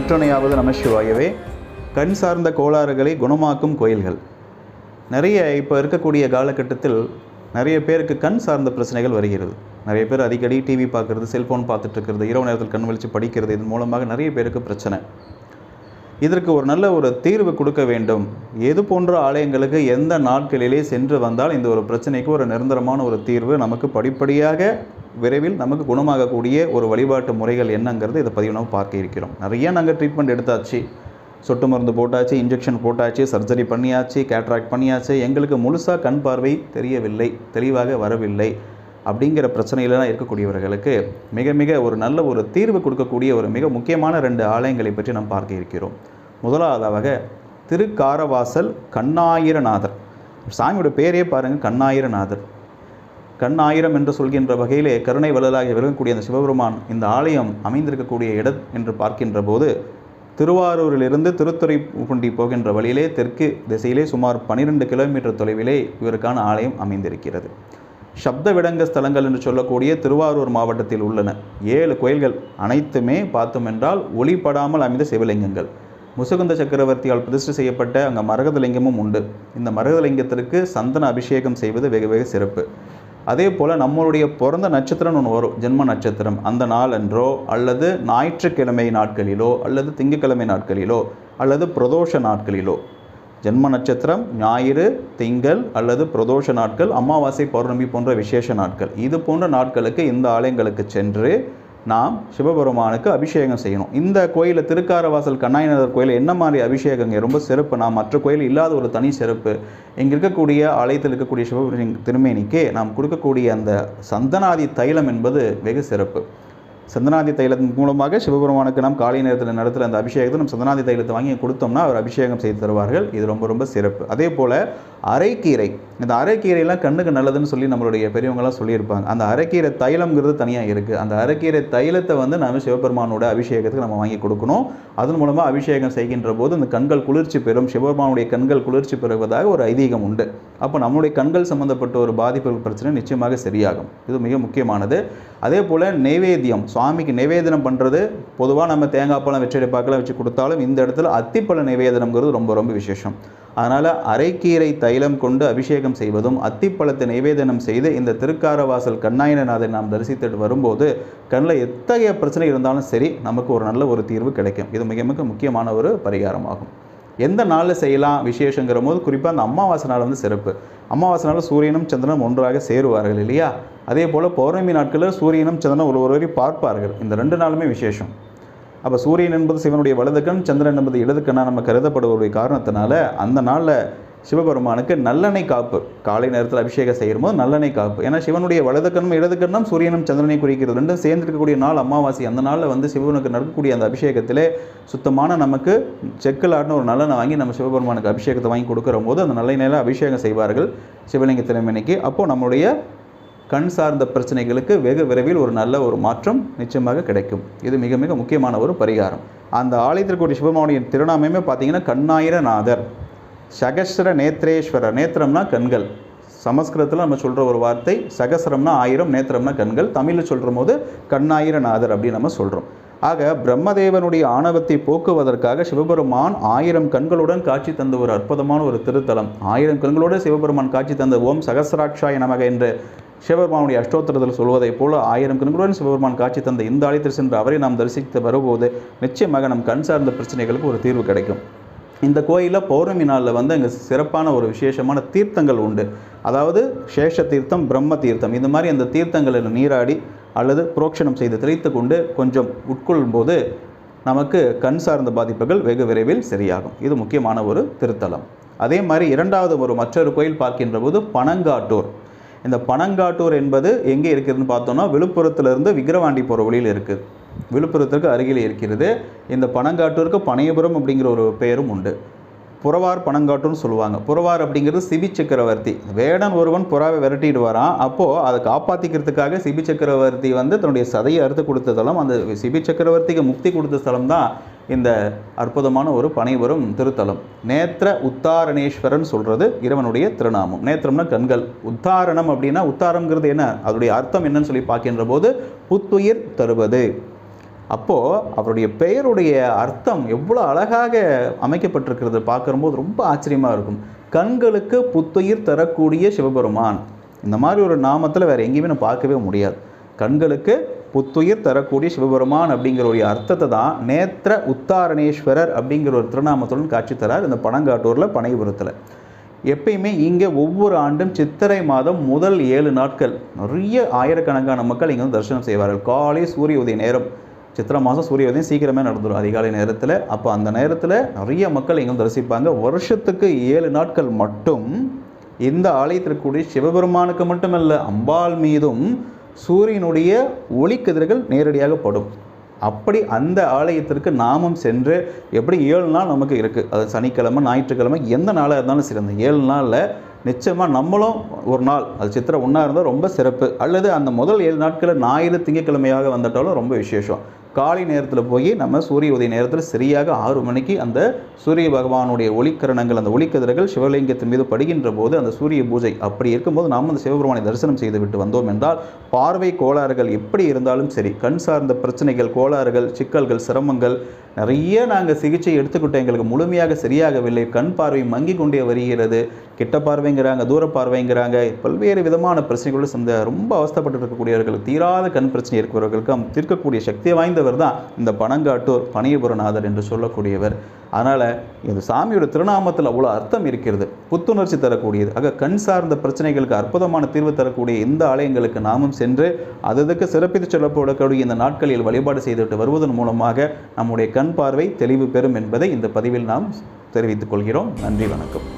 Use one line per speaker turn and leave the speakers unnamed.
நற்றணையாவது நமசிவாயவே. கண் சார்ந்த கோளாறுகளை குணமாக்கும் கோயில்கள். நிறைய இப்போ இருக்கக்கூடிய காலகட்டத்தில் நிறைய பேருக்கு கண் சார்ந்த பிரச்சனைகள் வருகிறது. நிறைய பேர் அடிக்கடி டிவி பார்க்குறது செல்ஃபோன் பார்த்துட்ருக்கிறது இரவு நேரத்தில் கண் வலிச்சு படிக்கிறது இதன் மூலமாக நிறைய பேருக்கு பிரச்சனை. இதற்கு ஒரு நல்ல ஒரு தீர்வு கொடுக்க வேண்டும். எது போன்ற ஆலயங்களுக்கு எந்த நாட்களிலே சென்று வந்தால் இந்த ஒரு பிரச்சனைக்கு ஒரு நிரந்தரமான ஒரு தீர்வு நமக்கு படிப்படியாக விரைவில் நமக்கு குணமாகக்கூடிய ஒரு வழிபாட்டு முறைகள் என்னங்கிறது இதை பதிவு நம்ம பார்க்க இருக்கிறோம். நிறைய நாங்கள் ட்ரீட்மெண்ட் எடுத்தாச்சு. சொட்டு மருந்து போட்டாச்சு இன்ஜெக்ஷன் போட்டாச்சு சர்ஜரி பண்ணியாச்சு கேட்ராக்ட் பண்ணியாச்சு. எங்களுக்கு முழுசாக கண் பார்வை தெரியவில்லை தெளிவாக வரவில்லை அப்படிங்கிற பிரச்சனையிலலாம் இருக்கக்கூடியவர்களுக்கு மிக மிக ஒரு நல்ல ஒரு தீர்வு கொடுக்கக்கூடிய ஒரு மிக முக்கியமான ரெண்டு ஆலயங்களை பற்றி நாம் பார்க்க இருக்கிறோம். முதலாவதாக திருக்காரவாசல் கண்ணாயிரநாதர். சாமியோட பேரே பாருங்கள் கண்ணாயிரநாதர். கண் ஆயிரம் என்று சொல்கின்ற வகையிலே கருணை வள்ளலாகி விளங்கக்கூடிய அந்த சிவபெருமான் இந்த ஆலயம் அமைந்திருக்கக்கூடிய இடம் என்று பார்க்கின்ற போது திருவாரூரிலிருந்து திருத்துறைப்பூண்டி போகின்ற வழியிலே தெற்கு திசையிலே சுமார் பன்னிரெண்டு கிலோமீட்டர் தொலைவிலே இவருக்கான ஆலயம் அமைந்திருக்கிறது. சப்த விடங்க ஸ்தலங்கள் என்று சொல்லக்கூடிய திருவாரூர் மாவட்டத்தில் உள்ளன. ஏழு கோயில்கள் அனைத்துமே பார்த்தோம் என்றால் ஒளிப்படாமல் அமைந்த சிவலிங்கங்கள். முசுகுந்த சக்கரவர்த்தியால் பிரதிஷ்டை செய்யப்பட்ட அங்கே மரகதலிங்கமும் உண்டு. இந்த மரகதலிங்கத்திற்கு சந்தன அபிஷேகம் செய்வது வெகு வெகு சிறப்பு. அதே போல் நம்மளுடைய பிறந்த நட்சத்திரம் ஒன்று வரும். ஜென்ம நட்சத்திரம். அந்த நாளன்றோ அல்லது ஞாயிற்றுக்கிழமை நாட்களிலோ அல்லது திங்கட்கிழமை நாட்களிலோ அல்லது பிரதோஷ நாட்களிலோ. ஜென்ம நட்சத்திரம் ஞாயிறு திங்கள் அல்லது பிரதோஷ நாட்கள் அமாவாசை பௌர்ணமி போன்ற விசேஷ நாட்கள். இது போன்ற நாட்களுக்கு இந்த ஆலயங்களுக்கு சென்று நாம் சிவபெருமானுக்கு அபிஷேகம் செய்யணும். இந்த கோயிலில் திருக்காரவாசல் கண்ணாயிநாதர் கோயில் என்ன மாதிரி அபிஷேகங்க? ரொம்ப சிறப்பு. நாம் மற்ற கோயில் இல்லாத ஒரு தனி சிறப்பு. இங்கே இருக்கக்கூடிய ஆலயத்தில் இருக்கக்கூடிய சிவபெருமான் திருமேனிக்கு நாம் கொடுக்கக்கூடிய அந்த சந்தனாதி தைலம் என்பது வெகு சிறப்பு. சந்தனாதி தைலத்தின் மூலமாக சிவபெருமானுக்கு நாம் காலை நேரத்தில் நடத்துகிற அந்த அபிஷேகத்தை நம்ம சந்தனாதி தைலத்தை வாங்கி கொடுத்தோம்னா அவர் அபிஷேகம் செய்து தருவார்கள். இது ரொம்ப ரொம்ப சிறப்பு. அதே போல் அரைக்கீரை. இந்த அரைக்கீரைலாம் கண்ணுக்கு நல்லதுன்னு சொல்லி நம்மளுடைய பெரியவங்களாம் சொல்லியிருப்பாங்க. அந்த அரைக்கீரை தைலம்ங்கிறது தனியாக இருக்குது அந்த அரைக்கீரை தைலத்தை வந்து நாம் சிவபெருமானோட அபிஷேகத்துக்கு நம்ம வாங்கி கொடுக்கணும். அதன் மூலமாக அபிஷேகம் செய்கின்ற போது அந்த கண்கள் குளிர்ச்சி பெறும். சிவபெருமானுடைய கண்கள் குளிர்ச்சி பெறுவதாக ஒரு ஐதீகம் உண்டு. அப்போ நம்மளுடைய கண்கள் சம்பந்தப்பட்ட ஒரு பாதிப்பு பிரச்சனை நிச்சயமாக சரியாகும். இது மிக முக்கியமானது. அதே போல் நைவேத்தியம். சுவாமிக்கு நிவேதனம் பண்ணுறது பொதுவாக நம்ம தேங்காய் பழம் வெற்றிடை பாக்கெல்லாம் வச்சு கொடுத்தாலும் இந்த இடத்துல அத்திப்பழ நைவேதனம்ங்கிறது ரொம்ப ரொம்ப விசேஷம். அதனால் அரைக்கீரை தைலம் கொண்டு அபிஷேகம் செய்வதும் அத்திப்பழத்தை நிவேதனம் செய்து இந்த திருக்காரவாசல் கண்ணாயனநாதை நாம் தரிசித்துட்டு வரும்போது கண்ணில் எத்தகைய பிரச்சனை இருந்தாலும் சரி நமக்கு ஒரு நல்ல ஒரு தீர்வு கிடைக்கும். இது மிக மிக முக்கியமான ஒரு பரிகாரமாகும். எந்த நாளில் செய்யலாம் விசேஷங்கிற போது குறிப்பாக அந்த அமாவாசை நாள் வந்து சிறப்பு. அமாவாசை நாள் சூரியனும் சந்திரனும் ஒன்றாக சேருவார்கள் இல்லையா? அதே போல் பௌர்ணமி நாட்களில் சூரியனும் சந்திரனும் ஒரு ஒருவரை பார்ப்பார்கள். இந்த ரெண்டு நாளுமே விசேஷம். அப்போ சூரியன் என்பது சிவனுடைய வலதுக்கண் சந்திரன் என்பது இடதுக்கண்ணா நம்ம கருதப்படுவதுடைய காரணத்தினால அந்த நாளில் சிவபெருமானுக்கு நல்லெண்ணெய் காப்பு. காலை நேரத்தில் அபிஷேகம் செய்யும் போது நல்லெண்ணெய் காப்பு. ஏன்னா சிவனுடைய வலது கண்ணும் இடது கண்ணும் சூரியனும் சந்திரனை குறிக்கிறது ரெண்டும் சேர்ந்திருக்கக்கூடிய நாள் அமாவாசை. அந்த நாளில் வந்து சிவனுக்கு நடக்கக்கூடிய அந்த அபிஷேகத்திலே சுத்தமான நமக்கு செக்கலாட்னு ஒரு நல்லெண்ணெய் வாங்கி நம்ம சிவபெருமானுக்கு அபிஷேகத்தை வாங்கி கொடுக்குற போது அந்த நல்லெண்ணெயில் அபிஷேகம் செய்வார்கள் சிவலிங்க திறமைக்கு அப்போது நம்முடைய கண் சார்ந்த பிரச்சனைகளுக்கு வெகு விரைவில் ஒரு நல்ல ஒரு மாற்றம் நிச்சயமாக கிடைக்கும். இது மிக மிக முக்கியமான ஒரு பரிகாரம். அந்த ஆலயத்திற்குரிய சிவபெருமானுடைய திருநாமையுமே பார்த்தீங்கன்னா கண்ணாயிரநாதர். சகஸ்ர நேத்ரேஸ்வரர் நேத்திரம்னா கண்கள். சமஸ்கிருதத்தில் நம்ம சொல்கிற ஒரு வார்த்தை சகசரம்னா ஆயிரம் நேத்திரம்னா கண்கள். தமிழில் சொல்கிற போது கண்ணாயிரநாதர் அப்படின்னு நம்ம சொல்கிறோம் ஆக பிரம்மதேவனுடைய ஆணவத்தை போக்குவதற்காக சிவபெருமான் ஆயிரம் கண்களுடன் காட்சி தந்த ஒரு அற்புதமான ஒரு திருத்தலம். ஆயிரம் கண்களோடு சிவபெருமான் காட்சி தந்த ஓம் சகசராட்சாய நமக என்று சிவபெருமானுடைய அஷ்டோத்திரத்தில் சொல்வதைப் போல ஆயிரம் கண்களுடன் சிவபெருமான் காட்சி தந்த இந்த ஆலயத்தில் சென்று அவரை நாம் தரிசித்து வரும்போது நிச்சயமாக நம் கண் சார்ந்த பிரச்சனைகளுக்கு ஒரு தீர்வு கிடைக்கும். இந்த கோயிலில் பௌர்ணமி நாளில் வந்து அங்கே சிறப்பான ஒரு விசேஷமான தீர்த்தங்கள் உண்டு. அதாவது சேஷ தீர்த்தம் பிரம்ம தீர்த்தம். இந்த மாதிரி அந்த தீர்த்தங்களில் நீராடி அல்லது புரோக்ஷணம் செய்து தெளித்து கொண்டு கொஞ்சம் உட்கொள்ளும் போது நமக்கு கண் சார்ந்த பாதிப்புகள் வெகு விரைவில் சரியாகும். இது முக்கியமான ஒரு திருத்தலம். அதே மாதிரி இரண்டாவது ஒரு மற்றொரு கோயில் பார்க்கின்ற போது பனங்காட்டூர். இந்த பனங்காட்டூர் என்பது எங்கே இருக்குதுன்னு பார்த்தோம்னா விழுப்புரத்திலிருந்து விக்கிரவாண்டி போகிற வழியில் இருக்குது விழுப்புரத்திற்கு அருகில் இருக்கிறது. இந்த பனங்காட்டூருக்கு பனையபுரம் அப்படிங்கிற ஒரு பெயரும் உண்டு. புறவார் பனங்காட்டுன்னு சொல்லுவாங்க. புறவார் அப்படிங்கிறது சிபி சக்கரவர்த்தி. வேடன் ஒருவன் புறாவை விரட்டிட்டு வரான் அப்போது அதை காப்பாற்றிக்கிறதுக்காக சிபி சக்கரவர்த்தி வந்து தன்னுடைய சதையை அறுத்து கொடுத்த தலம் அந்த சிபி சக்கரவர்த்திக்கு முக்தி கொடுத்த ஸ்தலம் தான் இந்த அற்புதமான ஒரு பனைவரும் திருத்தலம். நேத்திர உத்தாரணேஸ்வரன் சொல்கிறது இறைவனுடைய திருநாமம். நேத்திரம்னா கண்கள். உத்தாரணம் அப்படின்னா உத்தாரங்கிறது என்ன? அதோடைய அர்த்தம் என்னன்னு சொல்லி பார்க்கின்ற போது புத்துயிர் தருவது. அப்போது அவருடைய பெயருடைய அர்த்தம் எவ்வளோ அழகாக அமைக்கப்பட்டிருக்கிறது பார்க்கும்போது ரொம்ப ஆச்சரியமாக இருக்கும். கண்களுக்கு புத்துயிர் தரக்கூடிய சிவபெருமான். இந்த மாதிரி ஒரு நாமத்தில் வேறு எங்கேயுமே நான் பார்க்கவே முடியாது. கண்களுக்கு புத்துயிர் தரக்கூடிய சிவபெருமான் அப்படிங்கிற ஒரு அர்த்தத்தை தான் நேத்திர உத்தாரணேஸ்வரர் அப்படிங்கிற ஒரு திருநாமத்துடன் காட்சி தரார் இந்த பனங்காட்டூரில் பனைபுரத்தில் எப்பயுமே இங்கே ஒவ்வொரு ஆண்டும் சித்திரை மாதம் முதல் ஏழு நாட்கள் நிறைய ஆயிரக்கணக்கான மக்கள் இங்கே வந்து தரிசனம் செய்வார்கள். காலை சூரிய உதய நேரம். சித்திரை மாதம் சூரிய உதயம் சீக்கிரமே நடந்துடும் அதிகாலை நேரத்தில். அப்போ அந்த நேரத்தில் நிறைய மக்கள் இங்கே வந்து தரிசிப்பாங்க. வருஷத்துக்கு ஏழு நாட்கள் மட்டும் இந்த ஆலயத்திற்கு கூடிய சிவபெருமானுக்கு மட்டுமல்ல அம்பாள் மீதும் சூரியனுடைய ஒளிக்கதிர்கள் நேரடியாக படும். அப்படி அந்த ஆலயத்திற்கு நாமும் சென்று எப்படி ஏழு நாள் நமக்கு இருக்குது அது சனிக்கிழமை ஞாயிற்றுக்கிழமை எந்த நாளாக இருந்தாலும் சரி அந்த ஏழு நாளில் நிச்சயமாக நம்மளும் ஒரு நாள் அது சித்திரை ஒன்றா இருந்தால் ரொம்ப சிறப்பு. அல்லது அந்த முதல் ஏழு நாட்களில் ஞாயிறு திங்கட்கிழமையாக வந்துட்டாலும் ரொம்ப விசேஷம். காலை நேரத்தில் போய் நம்ம சூரிய உதய நேரத்தில் சரியாக ஆறு மணிக்கு அந்த சூரிய பகவானுடைய ஒளிக்கரணங்கள் அந்த ஒளிக்கதிர்கள் சிவலிங்கத்தின் மீது படுகின்ற போது அந்த சூரிய பூஜை அப்படி இருக்கும்போது நாம் அந்த சிவபெருமானை தரிசனம் செய்து விட்டு வந்தோம் என்றால் பார்வை கோளாறுகள் எப்படி இருந்தாலும் சரி கண் சார்ந்த பிரச்சனைகள் கோளாறுகள் சிக்கல்கள் சிரமங்கள் நிறைய நாங்கள் சிகிச்சை எடுத்துக்கிட்டோம். எங்களுக்கு முழுமையாக சரியாகவில்லை. கண் பார்வை மங்கி கொண்டே வருகிறது. கிட்ட பார்வைங்கிறாங்க தூர பார்வைங்கிறாங்க. பல்வேறு விதமான பிரச்சனைகளோடு சந்த ரொம்ப அவஸ்தப்பட்டு இருக்கக்கூடியவர்கள் தீராத கண் பிரச்சனை இருக்கிறவர்களுக்கு தீர்க்கக்கூடிய சக்தி வாய்ந்த வாய்ந்தவர் தான் இந்த பனங்காட்டூர் பனையபுரநாதர் என்று சொல்லக்கூடியவர். அதனால் இந்த சாமியோட திருநாமத்தில் அவ்வளோ அர்த்தம் இருக்கிறது. புத்துணர்ச்சி தரக்கூடியது. ஆக கண் சார்ந்த பிரச்சனைகளுக்கு அற்புதமான தீர்வு தரக்கூடிய இந்த ஆலயங்களுக்கு நாமும் சென்று அதற்கு சிறப்பித்து சொல்லப்படக்கூடிய இந்த நாட்களில் வழிபாடு செய்துவிட்டு வருவதன் மூலமாக நம்முடைய கண் பார்வை தெளிவு பெறும் என்பதை இந்த பதிவில் நாம் தெரிவித்துக் கொள்கிறோம். நன்றி வணக்கம்.